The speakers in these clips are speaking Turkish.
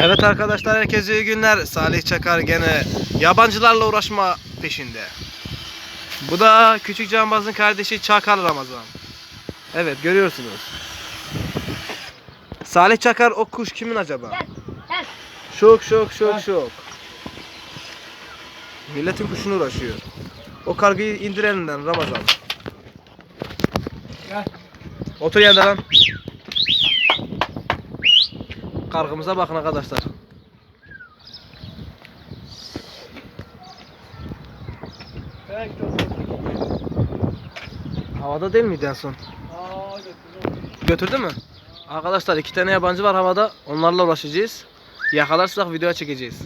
Evet arkadaşlar herkese iyi günler. Salih Çakar gene yabancılarla uğraşma peşinde. Bu da küçük cambazın kardeşi Çakar Ramazan. Evet görüyorsunuz. Salih Çakar o kuş kimin acaba? Şok şok şok şok. Milletin kuşuna uğraşıyor. O kargıyı indir elinden Ramazan. Gel. Otur yerine lan. Kargımıza bakın arkadaşlar. Havada değil miydi en son? Götürdü mü? Arkadaşlar iki tane yabancı var havada. Onlarla uğraşacağız. Yakalarsak video çekeceğiz.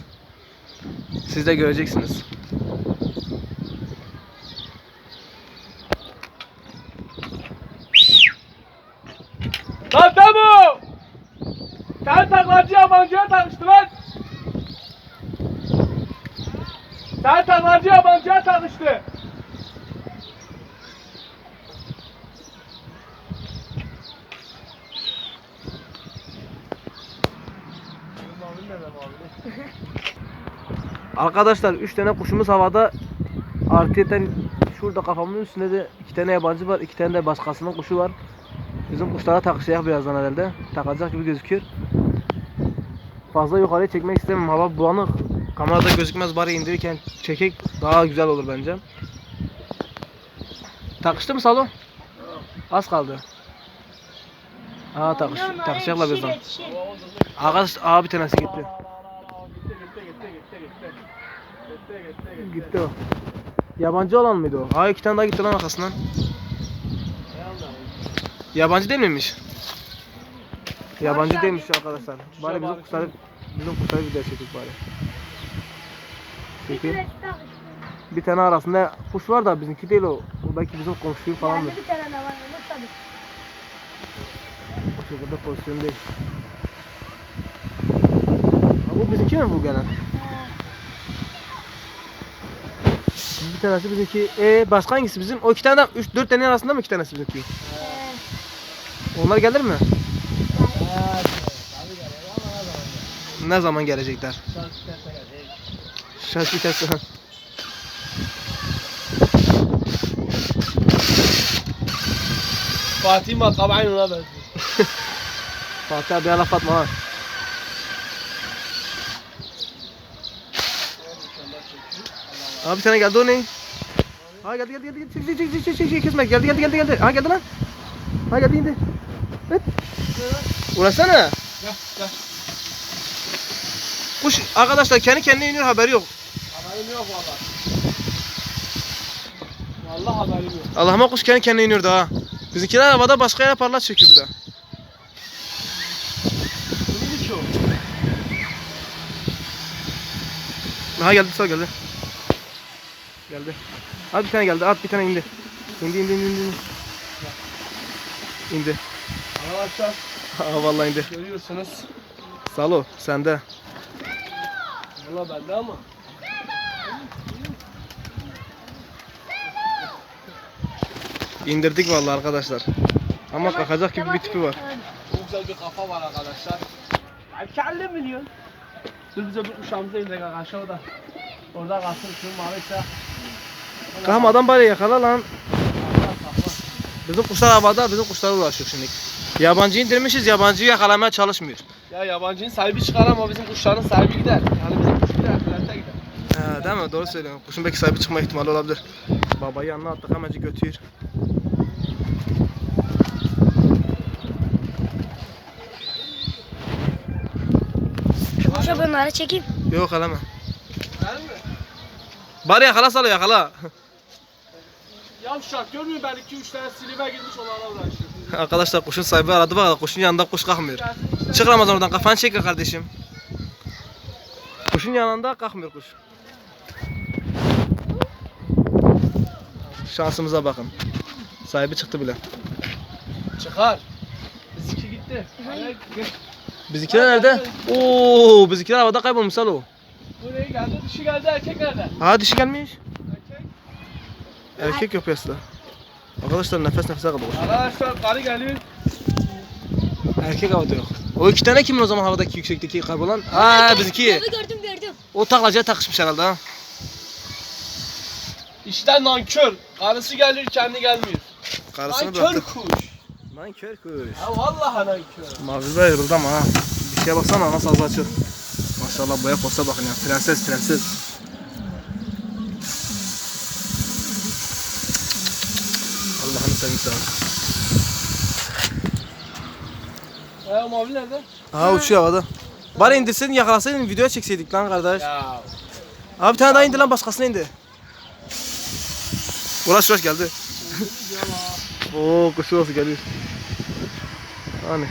Siz de göreceksiniz. Lan! Sen taklacı yabancıya takıştı lan! Sen taklacı yabancıya takıştı! Arkadaşlar 3 tane kuşumuz havada. Artıyeten şurada kafamın üstünde de 2 tane yabancı var. 2 tane de başkasının kuşu var. Bizim kuşlara takışacak birazdan herhalde. Takacak gibi gözüküyor. Fazla yukarıya çekmek istemem. Hava bulanık. Kamerada gözükmez bari indirirken çekek daha güzel olur bence. Takıştı mı Salo? Az kaldı. Aa takış, takışacaklar birazdan. Arkadaş aa bir tanesi gitti. Gitti o. Yabancı olan mıydı o? Aa iki tane daha gitti lan arkasından. Yabancı değil miymiş? Yabancı değilmiş arkadaşlar. Bari bizim kuşları bizim kuşları bir de çektik bari. Takıştı. Bir tane arasında kuş var da bizimki değil o. O belki bizim komşuyu falandır. Yerde bir tane de var. Tabii. O şekilde pozisyon değil. Ha, bu bizimki mi bu gelen? Bir tanesi bizimki. E başka hangisi bizim? O iki tane, üç, dört tane arasında mı iki tanesi bizimki? Onlar gelir mi? Evet. Abi gel ama ne zaman? Ne zaman gelecekler? Şarkı tersi. Fatih matkap aynı ona benziyor. Fatih abi tane geldi o ne? Ha geldi geldi geldi geldi çek çek çek çek çek kesme geldi geldi geldi geldi ha geldi lan ha geldi indi evet uğraşsana Gel gel. Kuş arkadaşlar kendi kendine iniyor haberi yok. Haberim yok valla. Valla haberim yok. Allah'ıma kuş kendi kendine iniyordu ha. Bizimkiler havada başka yere parlat çekiyor bir de. Ha geldi sağ geldi. Geldi. Hadi bir tane geldi at bir tane indi. İndi indi indi indi. İndi. Arkadaşlar. Ha vallahi indi. Görüyorsunuz. Salo sende Valla bende ama. indirdik vallahi arkadaşlar ama kalkacak gibi bir tipi var Çok güzel bir kafa var arkadaşlar. Ay kelle milyon. Dur bize bir kuşağımıza indik arkadaşlar da. Orada kalsın şunun maviyse. Kahım adam bari yakala lan Bizim kuşlar havada bizim kuşlara ulaşıyor şimdi Yabancı indirmişiz yabancıyı yakalamaya çalışmıyor Ya yabancının sahibi çıkar ama bizim kuşların sahibi gider. Yani bizim kuş gider, plante gider. He değil mi doğru söylüyorsun Kuşun belki sahibi çıkma ihtimali olabilir Babayı yanına attık hemencik götür kuşa bunları çekeyim. Yok mi? Bari yakala Salo yakala Yavşak görmüyor ben 2-3 tane silive girmiş onlarla uğraşıyor. Arkadaşlar kuşun sahibi aradı bak kuşun yanında kuş kalkmıyor Çık Ramazan oradan kafanı çek kardeşim Kuşun yanında kalkmıyor kuş Şansımıza bakın Sahibi çıktı bile Çıkar. Bizimki gitti. Bizimkiler nerede? Oo, bizimkiler havada kaybolmuş Salo. Buraya geldi, dişi geldi, erkek nerede? Ha dişi gelmiş. Erkek. Yok piyasada. Arkadaşlar nefes nefese kaldı. Arkadaşlar karı geliyor. Erkek havada yok. O iki tane kimin o zaman havadaki yüksekteki kaybolan? Aa bizimki. Gördüm gördüm gördüm. O taklacıya takışmış herhalde ha. İşte nankör. Karısı gelir kendi gelmiyor. Karısını Nankör bıraktı. kuş. Nankör kuş. Ya vallahi nankör. Mavi Bey yoruldu ama ha. Bir şeye baksana nasıl ağzı açıyor. Maşallah boya posta bakın ya. Prenses prenses. Allah'ını seveyim sana. Ya mavi nerede? Aha uçuyor havada. Bari indirsin yakalasaydın videoya çekseydik lan kardeş. Ya. Abi bir tane daha indi lan başkasına indi. Uğraş uğraş geldi. Oo kuşu nasıl geliyor. Hani.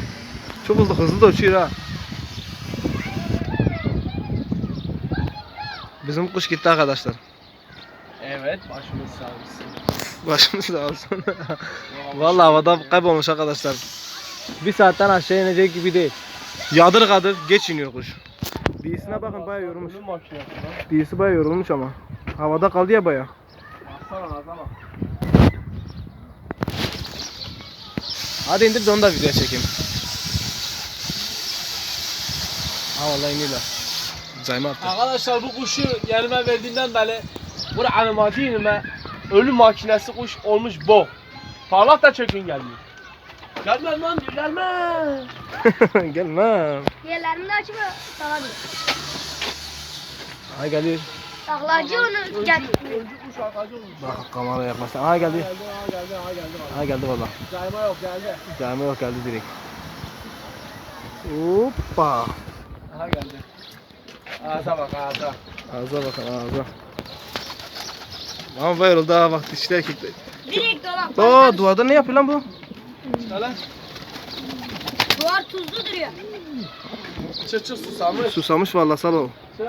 Çok hızlı hızlı da uçuyor ha. Bizim kuş gitti arkadaşlar. Evet başımız sağ olsun. Başımız sağ olsun. Vallahi havada kaybolmuş arkadaşlar. Bir saatten aşağı inecek gibi değil. Yadırgadır geç iniyor kuş. Diyisine bakın bayağı yorulmuş. Diyisi bayağı yorulmuş ama. Havada kaldı ya bayağı. Hadi indir de onu da videoya çekeyim. Ha vallahi iniyorlar. Cayma attı. Arkadaşlar bu kuşu yanıma verdiğinden beri bu animasyonuma ölü makinesi kuş olmuş bu. Parlak da çekin gelmiyor. Gelmez lan diyor gelmez. Gelme. Yerlerini de açma. Sana diyor. Ha geliyor. Taklacı onu olmuş. Bak kamera yaklaştı. Ha geldi. Geldi ha geldi ha geldi. ha. Ha geldi valla. Cayma yok geldi. Cayma yok geldi direkt. Hoppa. Aha geldi. Ağza bak ağza. Ağza bakın ağza. Ama böyle oldu ha bak dişli erkekler. Direkt dolap. Oo duvarda ne yapıyor lan bu? İşte lan. Duvar tuzlu duruyor. Çıt çıt susamış. Susamış valla sal o. Çıt.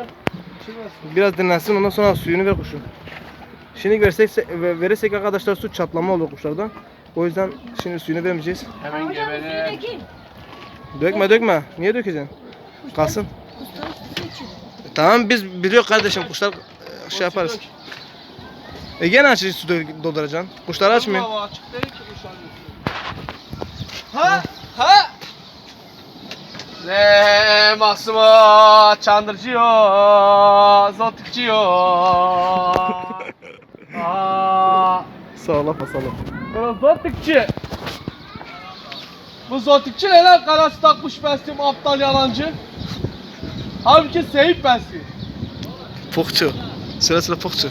Çıkmasın. Biraz dinlensin ondan sonra suyunu ver kuşun. Şimdi versek, ve- verirsek arkadaşlar su çatlama olur kuşlarda. O yüzden şimdi suyunu vermeyeceğiz. Hemen Hocam bu suyu gebele. dökeyim. Dökme dökme. Niye dökeceksin? Kalsın. Tamam biz biliyoruz kardeşim kuşlar e, şey yaparız. E gene açıcı su dolduracaksın. Kuşlar açmıyor. Ama açık değil ki kuşlar Ha? Ha? Ne Massimo Çandırcıyor, Zotikçiyor. Aa, Sağla pasala. Zotikçi. Bu Zotikçi ne lan? Karası takmış besliyorum aptal yalancı. Halbuki Seyip besliyor. Pokçu. Sıra sıra pokçu.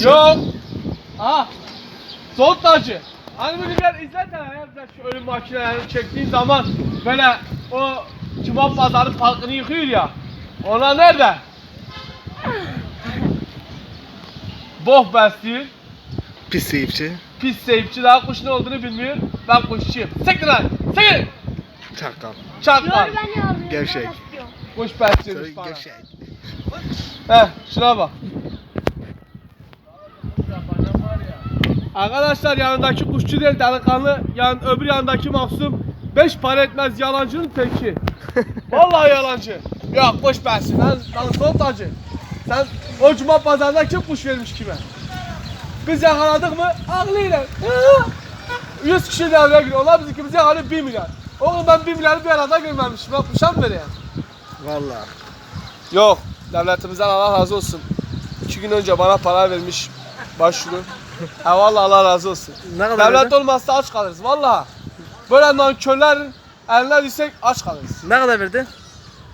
Yok. Ha. Zontacı. Hani böyle bir izlerken ya bize şu ölüm makinelerini çektiğin zaman böyle o Cuma pazarı parkını yıkıyor ya. Onlar nerede? Boh besliyor. Pis seyipçi. Pis seyipçi daha kuş ne olduğunu bilmiyor. Ben kuşçuyum. Sektir lan. Sektir. Çakal. Alıyor. Gevşek. Kuş besliyormuş bana. Gevşek. Heh şuna bak. Arkadaşlar yanındaki kuşçu değil delikanlı, yan öbür yandaki mahsum beş para etmez yalancının teki. Vallahi yalancı. Yok kuş bensin lan, lan sontacı. Sen o cuma pazarında kim kuş vermiş kime? Biz yakaladık mı aklıyla. 100 kişi devreye giriyor. Onlar bizimkimizi yakaladı 1 milyar. Oğlum ben 1 milyarı bir arada görmemişim. Ben kuşa mı vereyim? Valla. Yok. Devletimizden Allah razı olsun. İki gün önce bana para vermiş başvuru. ha vallahi Allah razı olsun. Ne kadar Devlet verdi? olmazsa aç kalırız vallahi. Böyle nankörlerin eline düşsek aç kalırız. Ne kadar verdi?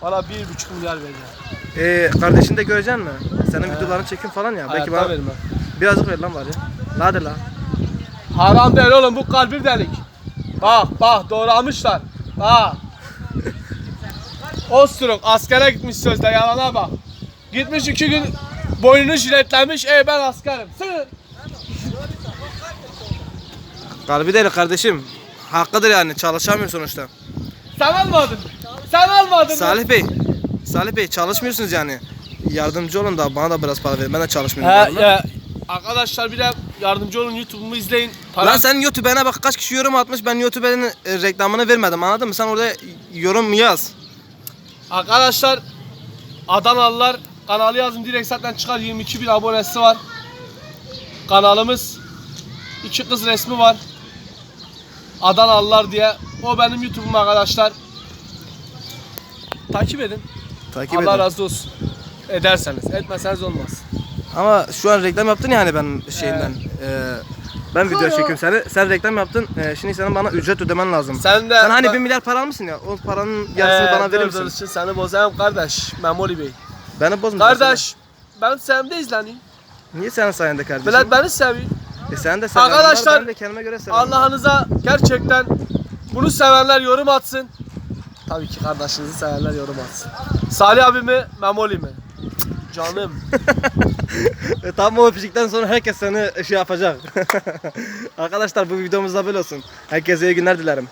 Bana bir buçuk milyar verdi. Ee, kardeşini de göreceksin mi? Senin videolarını çekin falan ya. Belki Hayatta bana vermem. birazcık ver lan bari. Hadi lan. Haram değil oğlum bu kalbi delik. Bak bak doğramışlar. Bak. Ostruk askere gitmiş sözde yalana bak. Gitmiş iki gün boynunu jiletlemiş. Ey ben askerim. Sığır. Kalbi değil kardeşim. Hakkıdır yani çalışamıyor sonuçta. Sen almadın. Sen almadın. Salih Bey. Salih Bey çalışmıyorsunuz yani. Yardımcı olun da bana da biraz para verin. Ben de çalışmıyorum. He ya. Arkadaşlar bir de yardımcı olun YouTube'umu izleyin. Para... Lan sen YouTube'una bak kaç kişi yorum atmış. Ben YouTube'un e, reklamını vermedim anladın mı? Sen orada yorum yaz. Arkadaşlar Adanalılar kanalı yazın direkt zaten çıkar 22 bin abonesi var. Kanalımız iki kız resmi var. Adanalılar diye. O benim YouTube'um arkadaşlar. Takip edin. Takip Allah edin. razı olsun. Ederseniz. Etmeseniz olmaz. Ama şu an reklam yaptın yani ben şeyinden. Ee, ben video çekiyorum seni. Sen reklam yaptın. Ee, şimdi senin bana ücret ödemen lazım. Sen de Sen hani ben- 1 milyar para almışsın ya. O paranın yarısını Ee, bana verir misin? dur, seni bozayım kardeş. Memoli Bey. Beni bozma. Kardeş. Benim sayemde izleneyim. Niye senin sayende kardeşim? Millet beni seviyor. E sen de sevenler Arkadaşlar, ben de kendime göre severim. Allah'ınıza gerçekten bunu sevenler yorum atsın. Tabii ki kardeşinizi sevenler yorum atsın. Salih abi mi, Memoli mi? Canım. E, tam o öpücükten sonra herkes seni şey yapacak. Arkadaşlar bu videomuz da böyle olsun. Herkese iyi günler dilerim.